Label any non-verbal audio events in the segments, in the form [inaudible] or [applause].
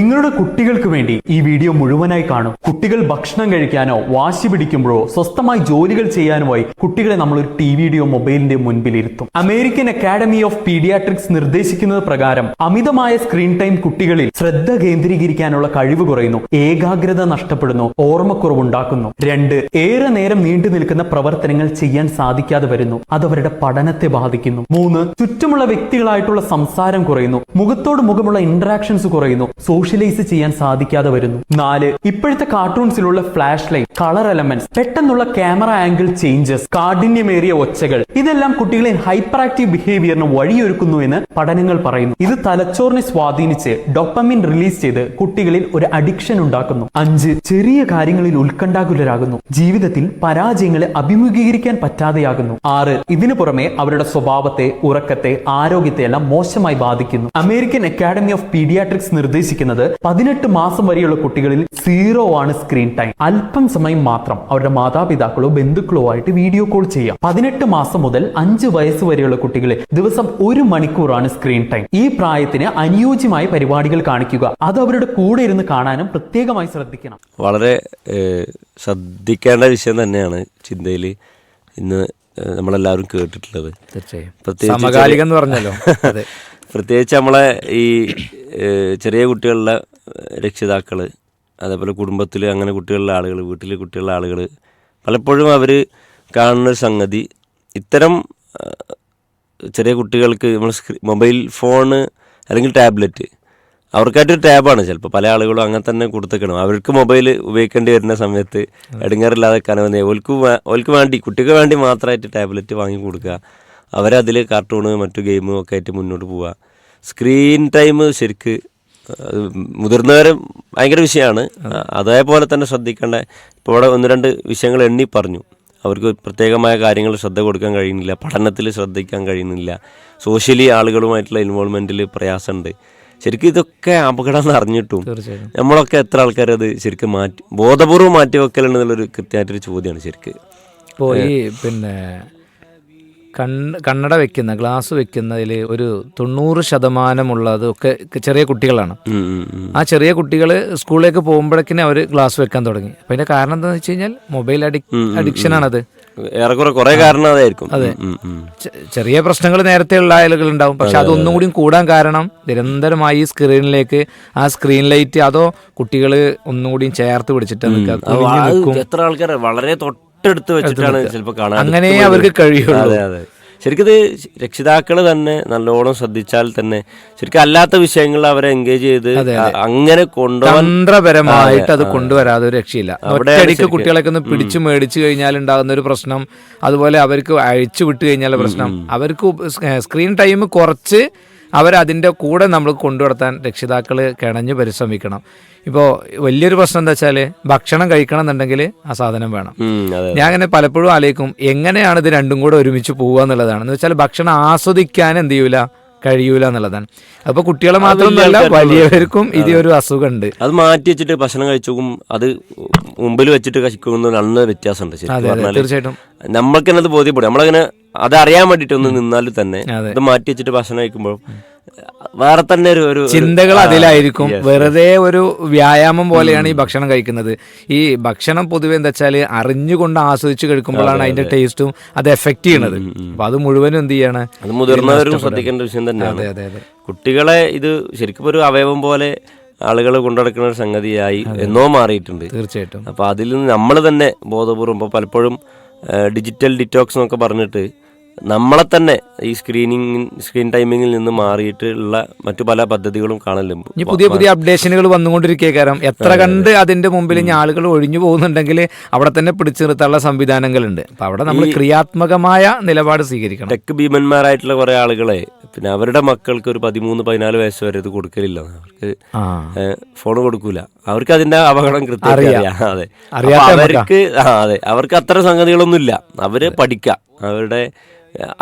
നിങ്ങളുടെ കുട്ടികൾക്ക് വേണ്ടി ഈ വീഡിയോ മുഴുവനായി കാണും. കുട്ടികൾ ഭക്ഷണം കഴിക്കാനോ വാശി പിടിക്കുമ്പോഴോ സ്വസ്ഥമായി ജോലികൾ ചെയ്യാനുമായി കുട്ടികളെ നമ്മൾ ഒരു ടി വിയുടെയോ മൊബൈലിന്റെ മുൻപിലിരുത്തും. അമേരിക്കൻ അക്കാഡമി ഓഫ് പീഡിയാട്രിക്സ് നിർദ്ദേശിക്കുന്നത് പ്രകാരം അമിതമായ സ്ക്രീൻ ടൈം കുട്ടികളിൽ ശ്രദ്ധ കേന്ദ്രീകരിക്കാനുള്ള കഴിവ് കുറയുന്നു ഏകാഗ്രത നഷ്ടപ്പെടുന്നു ഓർമ്മക്കുറവുണ്ടാക്കുന്നു. രണ്ട് ഏറെ നേരം നീണ്ടു നിൽക്കുന്ന പ്രവർത്തനങ്ങൾ ചെയ്യാൻ സാധിക്കാതെ വരുന്നു അത് അവരുടെ പഠനത്തെ ബാധിക്കുന്നു. മൂന്ന് ചുറ്റുമുള്ള വ്യക്തികളായിട്ടുള്ള സംസാരം കുറയുന്നു മുഖത്തോട് മുഖമുള്ള ഇന്ററാക്ഷൻസ് കുറയുന്നു സോഷ്യലൈസ് ചെയ്യാൻ സാധിക്കാതെ വരുന്നു. നാല് ഇപ്പോഴത്തെ കാർട്ടൂൺസിലുള്ള ഫ്ലാഷ് ലൈറ്റ് കളർ എലമെന്റ്സ് പെട്ടെന്നുള്ള ക്യാമറ ആംഗിൾ ചേഞ്ചസ് കാഠിന്യമേറിയ ഒച്ചകൾ ഇതെല്ലാം കുട്ടികളെ ഹൈപ്പർ ആക്റ്റീവ് ബിഹേവിയറിന് വഴിയൊരുക്കുന്നു എന്ന് പഠനങ്ങൾ പറയുന്നു. ഇത് തലച്ചോറിനെ സ്വാധീനിച്ച് ഡൊപ്പമിൻ റിലീസ് ചെയ്ത് കുട്ടികളിൽ ഒരു അഡിക്ഷൻ ഉണ്ടാക്കുന്നു. അഞ്ച് ചെറിയ കാര്യങ്ങളിൽ ഉത്കണ്ഠാകുലരാകുന്നു. ജീവിതത്തിൽ പരാജയങ്ങളെ അഭിമുഖീകരിക്കാൻ പറ്റാതെയാകുന്നു. ആറ് ഇതിനു പുറമെ അവരുടെ സ്വഭാവത്തെ ഉറക്കത്തെ ആരോഗ്യത്തെ എല്ലാം മോശമായി ബാധിക്കുന്നു. അമേരിക്കൻ അക്കാഡമി ഓഫ് പീഡിയാട്രിക്സ് നിർദ്ദേശിക്കുന്നത് പതിനെട്ട് മാസം വരെയുള്ള കുട്ടികളിൽ സീറോ ആണ് സ്ക്രീൻ ടൈം അല്പം സമയം മാത്രം അവരുടെ മാതാപിതാക്കളോ ബന്ധുക്കളോ ആയിട്ട് വീഡിയോ കോൾ ചെയ്യാം. പതിനെട്ട് മാസം മുതൽ അഞ്ച് വയസ്സ് വരെയുള്ള കുട്ടികളെ ദിവസം ഒരു മണിക്കൂറാണ് സ്ക്രീൻ ടൈം ഈ പ്രായത്തിന് അനുയോജ്യമായ പരിപാടികൾ കാണിക്കുക. അത് അവരുടെ കൂടെ ഇരുന്ന് കാണാനും പ്രത്യേകമായി ശ്രദ്ധിക്കണം. വളരെ ശ്രദ്ധിക്കേണ്ട വിഷയം തന്നെയാണ് ചിന്തയിൽ ഇന്ന് നമ്മളെല്ലാവരും കേട്ടിട്ടുള്ളത്. തീർച്ചയായും. സമകാലികം എന്ന് പറഞ്ഞല്ലോ. [laughs] അതെ. പ്രത്യേകിച്ച് നമ്മളെ ഈ ചെറിയ കുട്ടികളുടെ രക്ഷിതാക്കൾ അതേപോലെ കുടുംബത്തിൽ അങ്ങനെ കുട്ടികളുടെ ആളുകൾ വീട്ടിലെ കുട്ടികളുടെ ആളുകൾ പലപ്പോഴും അവർ കാണുന്ന സംഗതി ഇത്തരം ചെറിയ കുട്ടികൾക്ക് നമ്മൾ മൊബൈൽ ഫോണ് അല്ലെങ്കിൽ ടാബ്ലറ്റ് അവർക്കായിട്ടൊരു ടാബാണ് ചിലപ്പോൾ പല ആളുകളും അങ്ങനെ തന്നെ കൊടുത്തേക്കണം അവർക്ക് മൊബൈൽ ഉപയോഗിക്കേണ്ടി വരുന്ന സമയത്ത് ഇടങ്ങാറില്ലാതെ കനവന്നേ ഓൽക്ക് ഓൽക്ക് വേണ്ടി കുട്ടിക്ക് വേണ്ടി മാത്രമായിട്ട് ടാബ്ലറ്റ് വാങ്ങി കൊടുക്കുക. അവരതിൽ കാർട്ടൂണ് മറ്റു ഗെയിമും ഒക്കെ ആയിട്ട് മുന്നോട്ട് പോവുക. സ്ക്രീൻ ടൈം ശരിക്ക് മുതിർന്നവർ മുതിർന്നവരും ഭയങ്കര വിഷയമാണ്. അതേപോലെ തന്നെ ശ്രദ്ധിക്കേണ്ട ഇപ്പോൾ ഇവിടെ ഒന്ന് രണ്ട് വിഷയങ്ങൾ എണ്ണി പറഞ്ഞു. അവർക്ക് പ്രത്യേകമായ കാര്യങ്ങൾ ശ്രദ്ധ കൊടുക്കാൻ കഴിയുന്നില്ല പഠനത്തിൽ ശ്രദ്ധിക്കാൻ കഴിയുന്നില്ല. സോഷ്യലി ആളുകളുമായിട്ടുള്ള ഇൻവോൾവ്മെന്റിൽ പ്രയാസമുണ്ട്. ശരിക്കും ഇതൊക്കെ അപകടം അറിഞ്ഞിട്ടും നമ്മളൊക്കെ എത്ര ആൾക്കാർ അത് ശരിക്കും മാറ്റി ബോധപൂർവം മാറ്റി വെക്കലുണ്ടെന്നുള്ളൊരു കൃത്യമായിട്ടൊരു ചോദ്യമാണ് ശരിക്ക്. ഇപ്പോൾ ഈ പിന്നെ കണ്ണ് കണ്ണട വെക്കുന്ന ഗ്ലാസ് വെക്കുന്നതിൽ ഒരു തൊണ്ണൂറ് ശതമാനമുള്ളത് ഒക്കെ ചെറിയ കുട്ടികളാണ്. ആ ചെറിയ കുട്ടികൾ സ്കൂളിലേക്ക് പോകുമ്പോഴേക്കിനെ അവർ ഗ്ലാസ് വെക്കാൻ തുടങ്ങി. അപ്പം അതിന്റെ കാരണം എന്താണെന്ന് വെച്ച് കഴിഞ്ഞാൽ മൊബൈൽ അഡിക് അഡിക്ഷൻ ആണത്. ഏറെക്കുറെ കുറേ കാരണം അതായിരിക്കും. ചെ- ചെറിയ പ്രശ്നങ്ങൾ നേരത്തെ ഉള്ള ആളുകൾ ഉണ്ടാവും പക്ഷെ അതൊന്നും കൂടി കൂടാൻ കാരണം നിരന്തരമായി ഈ സ്ക്രീനിലേക്ക് ആ സ്ക്രീൻ ലൈറ്റ് അതോ കുട്ടികൾ ഒന്നും കൂടി ചേർത്ത് പിടിച്ചിട്ട് അത് അത് എത്ര ആൾക്കാർ വളരെ തൊട്ടടുത്ത് വെച്ചിട്ടാണ് ചിലപ്പോൾ കാണാൻ അങ്ങനെ അവർക്ക് കഴിയുള്ളൂ. അതെ അതെ. ശരിക്കും ഇത് രക്ഷിതാക്കൾ തന്നെ നല്ലോണം ശ്രദ്ധിച്ചാൽ തന്നെ ശരിക്കും അല്ലാത്ത വിഷയങ്ങളിൽ അവരെ എൻഗേജ് ചെയ്ത് അങ്ങനെ കൊണ്ടുപോകാൻ തന്ത്രപരമായിട്ട് അത് കൊണ്ടുവരാതെ ഒരു രക്ഷയില്ല. ഒറ്റയടിക്ക്. കുട്ടികളൊക്കെ ഒന്ന് പിടിച്ചു മേടിച്ചു കഴിഞ്ഞാൽ ഉണ്ടാകുന്ന ഒരു പ്രശ്നം. അതുപോലെ അവർക്ക് അഴിച്ചു വിട്ടു കഴിഞ്ഞാൽ പ്രശ്നം. അവർക്ക് സ്ക്രീൻ ടൈം കുറച്ച് അവരതിന്റെ കൂടെ നമ്മൾ കൊണ്ടുവരത്താൻ രക്ഷിതാക്കൾ കിണഞ്ഞ് പരിശ്രമിക്കണം. ഇപ്പോൾ വലിയൊരു പ്രശ്നം എന്താ വെച്ചാൽ ഭക്ഷണം കഴിക്കണം എന്നുണ്ടെങ്കിൽ ആ സാധനം വേണം. ഞാൻ അങ്ങനെ പലപ്പോഴും ആലോചിക്കും എങ്ങനെയാണ് ഇത് രണ്ടും കൂടെ ഒരുമിച്ച് പോവുക എന്നുള്ളതാണ്. എന്ന് വെച്ചാൽ ഭക്ഷണം ആസ്വദിക്കാൻ എന്ത് ചെയ്യൂല? കഴിയൂല എന്നുള്ളതാണ്. അപ്പൊ കുട്ടികളെ മാത്രമല്ല വലിയവർക്കും ഇത് ഒരു അസുഖമുണ്ട്. അത് മാറ്റി വെച്ചിട്ട് ഭക്ഷണം കഴിച്ചും അത് മുമ്പിൽ വെച്ചിട്ട് കഴിക്കുന്ന നല്ല വ്യത്യാസമുണ്ട് തീർച്ചയായിട്ടും നമ്മൾക്ക് തന്നെ അത് ബോധ്യപ്പെടും. നമ്മളങ്ങനെ അത് അറിയാൻ വേണ്ടിയിട്ട് ഒന്ന് നിന്നാലും തന്നെ അത്. മാറ്റി വെച്ചിട്ട് ഭക്ഷണം കഴിക്കുമ്പോൾ വേറെ തന്നെ ഒരു ഒരു ചിന്തകൾ അതിലായിരിക്കും. വെറുതെ ഒരു വ്യായാമം പോലെയാണ് ഈ ഭക്ഷണം കഴിക്കുന്നത്. ഈ ഭക്ഷണം പൊതുവെ എന്താ വെച്ചാൽ അറിഞ്ഞുകൊണ്ട് ആസ്വദിച്ച് കഴിക്കുമ്പോഴാണ് അതിന്റെ ടേസ്റ്റും അത് എഫക്റ്റ് ചെയ്യണത്. അപ്പൊ അത് മുഴുവനും എന്ത് ചെയ്യാണ്? അത് മുതിർന്നവരും ശ്രദ്ധിക്കേണ്ട വിഷയം തന്നെയാണ്. അതെ അതെ അതെ. കുട്ടികളെ ഇത് ശരിക്കും ഒരു അവയവം പോലെ ആളുകൾ കൊണ്ടുനടക്കുന്ന ഒരു സംഗതിയായി എന്നോ മാറിയിട്ടുണ്ട്. തീർച്ചയായിട്ടും. അപ്പൊ അതിൽ നിന്ന് നമ്മൾ തന്നെ ബോധപൂർവം ഇപ്പൊ പലപ്പോഴും ഡിജിറ്റൽ ഡിറ്റോക്സ് എന്നൊക്കെ പറഞ്ഞിട്ട് നമ്മളെ തന്നെ ഈ സ്ക്രീനിങ് സ്ക്രീൻ ടൈമിങ്ങിൽ നിന്ന് മാറിയിട്ടുള്ള മറ്റു പല പദ്ധതികളും കാണലും പുതിയ പുതിയ അപ്ഡേഷനുകൾ വന്നുകൊണ്ടിരിക്കേ കാരണം എത്ര കണ്ട് അതിന്റെ മുമ്പിൽ ഇനി ആളുകൾ ഒഴിഞ്ഞു പോകുന്നുണ്ടെങ്കിൽ അവിടെ തന്നെ പിടിച്ചു നിർത്താനുള്ള സംവിധാനങ്ങളുണ്ട്. അപ്പൊ അവിടെ നമ്മൾ ക്രിയാത്മകമായ നിലപാട് സ്വീകരിക്കണം. ടെക് ഭീമന്മാരായിട്ടുള്ള കുറെ ആളുകളെ പിന്നെ അവരുടെ മക്കൾക്ക് ഒരു പതിമൂന്ന് പതിനാല് വയസ്സ് വരെ ഇത് കൊടുക്കലില്ല. അവർക്ക് ഫോൺ കൊടുക്കൂല. അവർക്ക് അതിന്റെ അപകടം കൃത്യം അതെ. അവർക്ക് അതെ. അവർക്ക് അത്ര സംഗതികളൊന്നും ഇല്ല അവർ പഠിക്കുക അവരുടെ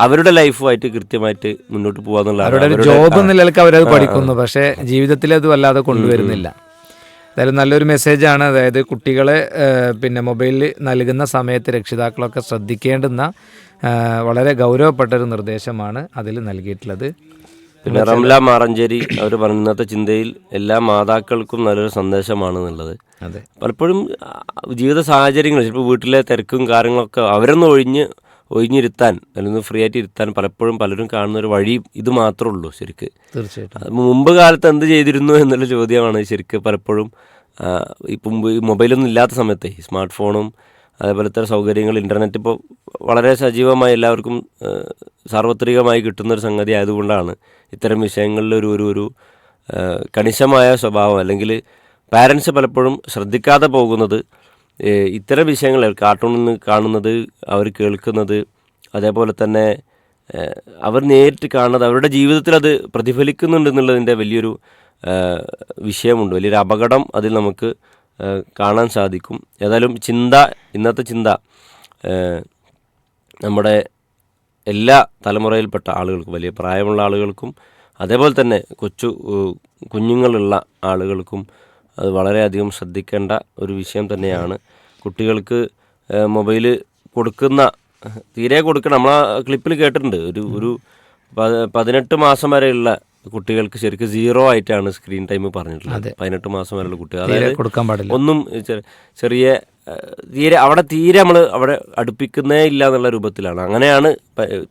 അവരുടെ ലൈഫുമായിട്ട് കൃത്യമായിട്ട് മുന്നോട്ട് പോവാന്നുള്ളതാണ് അവരുടെ ജോബ് എന്ന നിലയ്ക്ക് അവരത് പഠിക്കുന്നു. പക്ഷേ ജീവിതത്തിൽ അത് വല്ലാതെ കൊണ്ടുവരുന്നില്ല. എന്തായാലും നല്ലൊരു മെസ്സേജാണ് അതായത് കുട്ടികളെ പിന്നെ മൊബൈലിൽ നൽകുന്ന സമയത്ത് രക്ഷിതാക്കളൊക്കെ ശ്രദ്ധിക്കേണ്ടുന്ന വളരെ ഗൗരവപ്പെട്ട ഒരു നിർദ്ദേശമാണ് അതിൽ നൽകിയിട്ടുള്ളത്. പിന്നെ റംല മാറഞ്ചേരി അവർ പറഞ്ഞ ഇന്നത്തെ ചിന്തയിൽ എല്ലാ മാതാക്കൾക്കും നല്ലൊരു സന്ദേശമാണെന്നുള്ളത്. അതെ. പലപ്പോഴും ജീവിത സാഹചര്യങ്ങൾ ചിലപ്പോൾ വീട്ടിലെ തിരക്കും കാര്യങ്ങളൊക്കെ അവരൊന്നും ഒഴിഞ്ഞ് ഒഴിഞ്ഞിരുത്താൻ അല്ലെങ്കിൽ ഫ്രീ ആയിട്ട് ഇരുത്താൻ പലപ്പോഴും പലരും കാണുന്ന ഒരു വഴി ഇത് മാത്രമേ ഉള്ളൂ ശരിക്ക്. തീർച്ചയായിട്ടും. മുമ്പ് കാലത്ത് എന്ത് ചെയ്തിരുന്നു എന്നുള്ള ചോദ്യമാണ് ശരിക്ക് പലപ്പോഴും ഇപ്പം ഈ മൊബൈലൊന്നും ഇല്ലാത്ത സമയത്തെ സ്മാർട്ട് ഫോണും അതേപോലത്തെ സൗകര്യങ്ങൾ ഇന്റർനെറ്റ് ഇപ്പോൾ വളരെ സജീവമായി എല്ലാവർക്കും സാർവത്രികമായി കിട്ടുന്ന ഒരു സംഗതി ആയതുകൊണ്ടാണ് ഇത്തരം വിഷയങ്ങളിൽ ഒരു ഒരു ഒരു കണിശമായ സ്വഭാവം അല്ലെങ്കിൽ പാരൻസ് പലപ്പോഴും ശ്രദ്ധിക്കാതെ പോകുന്നത് ഇത്തരം വിഷയങ്ങൾ കാർട്ടൂണിൽ നിന്ന് കാണുന്നത് അവർ കേൾക്കുന്നത് അതേപോലെ തന്നെ അവർ നേരിട്ട് കാണുന്നത് അവരുടെ ജീവിതത്തിൽ അത് പ്രതിഫലിക്കുന്നുണ്ട് എന്നുള്ളതിന്റെ വലിയൊരു വിഷയമുണ്ട്. വലിയൊരു അപകടം അതിൽ നമുക്ക് കാണാൻ സാധിക്കും. ഏതായാലും ചിന്ത ഇന്നത്തെ ചിന്ത നമ്മുടെ എല്ലാ തലമുറയിൽപ്പെട്ട ആളുകൾക്കും വലിയ പ്രായമുള്ള ആളുകൾക്കും അതേപോലെ തന്നെ കൊച്ചു കുഞ്ഞുങ്ങളുള്ള ആളുകൾക്കും അത് വളരെയധികം ശ്രദ്ധിക്കേണ്ട ഒരു വിഷയം തന്നെയാണ്. കുട്ടികൾക്ക് മൊബൈൽ മൊബൈൽ കൊടുക്കുന്ന തീരെ കൊടുക്കണം. നമ്മൾ ആ ക്ലിപ്പിൽ കേട്ടിട്ടുണ്ട്. ഒരു ഒരു പതിനെട്ട് മാസം വരെയുള്ള കുട്ടികൾക്ക് ശരിക്കും സീറോ ആയിട്ടാണ് സ്ക്രീൻ ടൈം പറഞ്ഞിട്ടുള്ളത്. പതിനെട്ട് മാസം വരെയുള്ള കുട്ടികൾ. അതായത് കൊടുക്കാൻ പാടില്ല. ഒന്നും ചെറിയ തീരെ അവിടെ തീരെ നമ്മൾ അവിടെ അടുപ്പിക്കുന്നേ ഇല്ല എന്നുള്ള രൂപത്തിലാണ്. അങ്ങനെയാണ്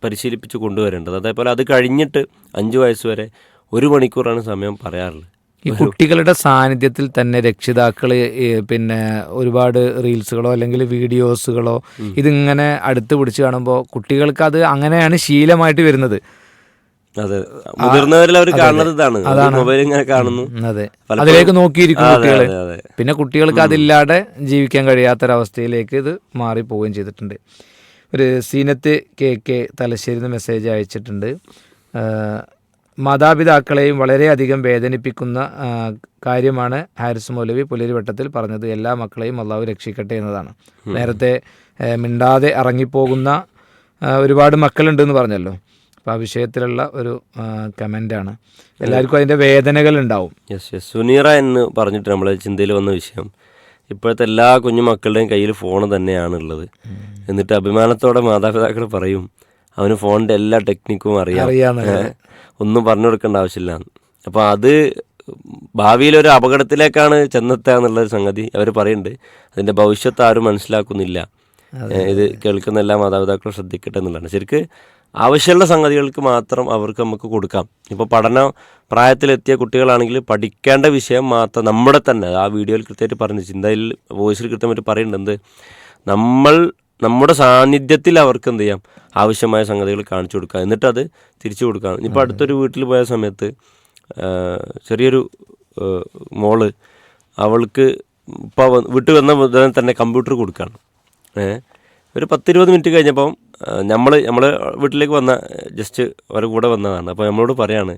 പരിശീലിപ്പിച്ച് കൊണ്ടുവരേണ്ടത്. അതേപോലെ അത് കഴിഞ്ഞിട്ട് അഞ്ച് വയസ്സ് വരെ ഒരു മണിക്കൂറാണ് സമയം പറയാറുള്ളത്. ഈ കുട്ടികളുടെ സാന്നിധ്യത്തിൽ തന്നെ രക്ഷിതാക്കൾ പിന്നെ ഒരുപാട് റീൽസുകളോ അല്ലെങ്കിൽ വീഡിയോസുകളോ ഇതിങ്ങനെ അടുത്ത് പിടിച്ച് കാണുമ്പോൾ കുട്ടികൾക്ക് അത് അങ്ങനെയാണ് ശീലമായിട്ട് വരുന്നത്. അതെ. മുതിർന്നവരിൽ അവർ കാണുന്നത് ഇതാണ്. മൊബൈൽ ഇങ്ങനെ കാണുന്നു. അതെ. അതിലേക്ക് നോക്കിയിരിക്കും കുട്ടികൾ. പിന്നെ കുട്ടികൾക്ക് അതില്ലാതെ ജീവിക്കാൻ കഴിയാത്തൊരവസ്ഥയിലേക്ക് ഇത് മാറി പോവുകയും ചെയ്തിട്ടുണ്ട്. ഒരു Zeenath K K Thalassery message അയച്ചിട്ടുണ്ട്. മാതാപിതാക്കളെയും വളരെയധികം വേദനിപ്പിക്കുന്ന കാര്യമാണ് ഹാരിസ് മൗലവി പുലരിവട്ടത്തിൽ പറഞ്ഞത്. എല്ലാ മക്കളെയും അള്ളാഹു രക്ഷിക്കട്ടെ എന്നതാണ്. നേരത്തെ മിണ്ടാതെ ഇറങ്ങിപ്പോകുന്ന ഒരുപാട് മക്കളുണ്ടെന്ന് പറഞ്ഞല്ലോ. അപ്പോൾ ആ വിഷയത്തിലുള്ള ഒരു കമന്റാണ് എല്ലാവർക്കും അതിന്റെ വേദനകൾ ഉണ്ടാവും യെസ് യെസ് സുനീറ എന്ന് പറഞ്ഞിട്ട് നമ്മളെ ചിന്തയിൽ വന്ന വിഷയം. ഇപ്പോഴത്തെ എല്ലാ കുഞ്ഞു മക്കളുടെയും കയ്യിൽ ഫോൺ തന്നെയാണുള്ളത്. എന്നിട്ട് അഭിമാനത്തോടെ മാതാപിതാക്കൾ പറയും അവന് ഫോണിന്റെ എല്ലാ ടെക്നിക്കും അറിയാം. ഒന്നും പറഞ്ഞു കൊടുക്കേണ്ട ആവശ്യമില്ല. അപ്പോൾ അത് ഭാവിയിൽ ഒരു അപകടത്തിലേക്കാണ് ചെന്നെത്തുക എന്നുള്ളൊരു സംഗതി അവർ പറയുന്നുണ്ട് അതിന്റെ ഭവിഷ്യത്ത് ആരും മനസ്സിലാക്കുന്നില്ല. ഇത് കേൾക്കുന്ന എല്ലാ മാതാപിതാക്കളും ശ്രദ്ധിക്കട്ടെ എന്നുള്ളതാണ്. ശരിക്ക് ആവശ്യമുള്ള സംഗതികൾക്ക് മാത്രം അവർക്ക് നമുക്ക് കൊടുക്കാം. ഇപ്പോൾ പഠന പ്രായത്തിലെത്തിയ കുട്ടികളാണെങ്കിൽ പഠിക്കേണ്ട വിഷയം മാത്രം നമ്മുടെ തന്നെ. ആ വീഡിയോയിൽ കൃത്യമായിട്ട് പറഞ്ഞു ചിന്തയിൽ വോയിസിൽ കൃത്യമായിട്ട് പറയുന്നുണ്ട് നമ്മൾ നമ്മുടെ സാന്നിധ്യത്തിൽ അവർക്ക് എന്ത് ചെയ്യാം? ആവശ്യമായ സംഗതികൾ കാണിച്ചു കൊടുക്കുക എന്നിട്ട് അത് തിരിച്ചു കൊടുക്കാം. ഇപ്പോൾ അടുത്തൊരു വീട്ടിൽ പോയ സമയത്ത് ചെറിയൊരു മോൾ അവൾക്ക് ഇപ്പോൾ വീട്ടിൽ വന്ന ഉടനെ തന്നെ കമ്പ്യൂട്ടർ കൊടുക്കുകയാണ് ഏഹ് ഒരു പത്തിരുപത് മിനിറ്റ് കഴിഞ്ഞപ്പം നമ്മൾ നമ്മൾ വീട്ടിലേക്ക് വന്ന ജസ്റ്റ് അവരുടെ കൂടെ വന്നതാണ്. അപ്പോൾ നമ്മളോട് പറയാണ്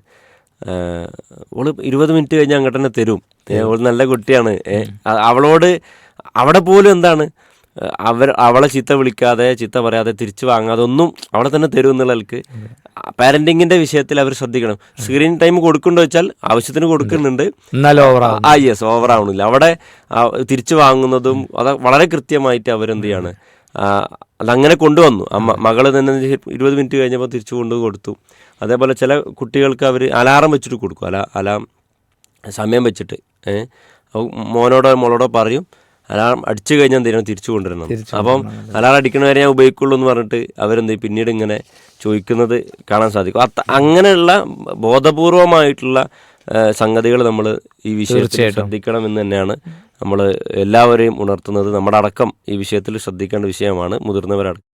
അവൾ ഓൾ ഇരുപത് മിനിറ്റ് കഴിഞ്ഞ് അങ്ങോട്ട് തന്നെ തരും. അവൾ നല്ല കുട്ടിയാണ്. അവളോട് അവിടെ പോലും എന്താണ് അവർ അവളെ ചീത്ത വിളിക്കാതെ ചീത്ത പറയാതെ തിരിച്ചു വാങ്ങാതെ ഒന്നും അവളെ തന്നെ തരും എന്നുള്ളവർക്ക് പാരന്റിങ്ങിന്റെ വിഷയത്തിൽ അവർ ശ്രദ്ധിക്കണം. സ്ക്രീൻ ടൈം കൊടുക്കുന്നുണ്ടോ വെച്ചാൽ ആവശ്യത്തിന് കൊടുക്കുന്നുണ്ട്. ആ യെസ് ഓവർ ആവണില്ല അവിടെ തിരിച്ചു വാങ്ങുന്നതും അത് വളരെ കൃത്യമായിട്ട് അവരെന്ത് ചെയ്യാണ് അതങ്ങനെ കൊണ്ടുവന്നു. അമ്മ മകൾ തന്നെ ഇരുപത് മിനിറ്റ് കഴിഞ്ഞപ്പോൾ തിരിച്ചു കൊണ്ടു കൊടുത്തു. അതേപോലെ ചില കുട്ടികൾക്ക് അവർ അലാറം വെച്ചിട്ട് കൊടുക്കും. അല അലാം സമയം വെച്ചിട്ട് ഏഹ് മോനോടോ മോളോടോ പറയും അലാറം അടിച്ചു കഴിഞ്ഞാൽ എന്തെങ്കിലും തിരിച്ചു കൊണ്ടുവരണം. അപ്പം അലാറം അടിക്കണവരെ ഞാൻ ഉപയോഗിക്കുള്ളൂ എന്ന് പറഞ്ഞിട്ട് അവരെന്ത്? പിന്നീട് ഇങ്ങനെ ചോദിക്കുന്നത് കാണാൻ സാധിക്കും. അത്ത അങ്ങനെയുള്ള ബോധപൂർവമായിട്ടുള്ള സംഗതികൾ നമ്മൾ ഈ വിഷയത്തിൽ ശ്രദ്ധിക്കണം എന്ന് തന്നെയാണ് നമ്മൾ എല്ലാവരെയും ഉണർത്തുന്നത്. നമ്മുടെ അടക്കം ഈ വിഷയത്തിൽ ശ്രദ്ധിക്കേണ്ട വിഷയമാണ് മുതിർന്നവരടക്കം.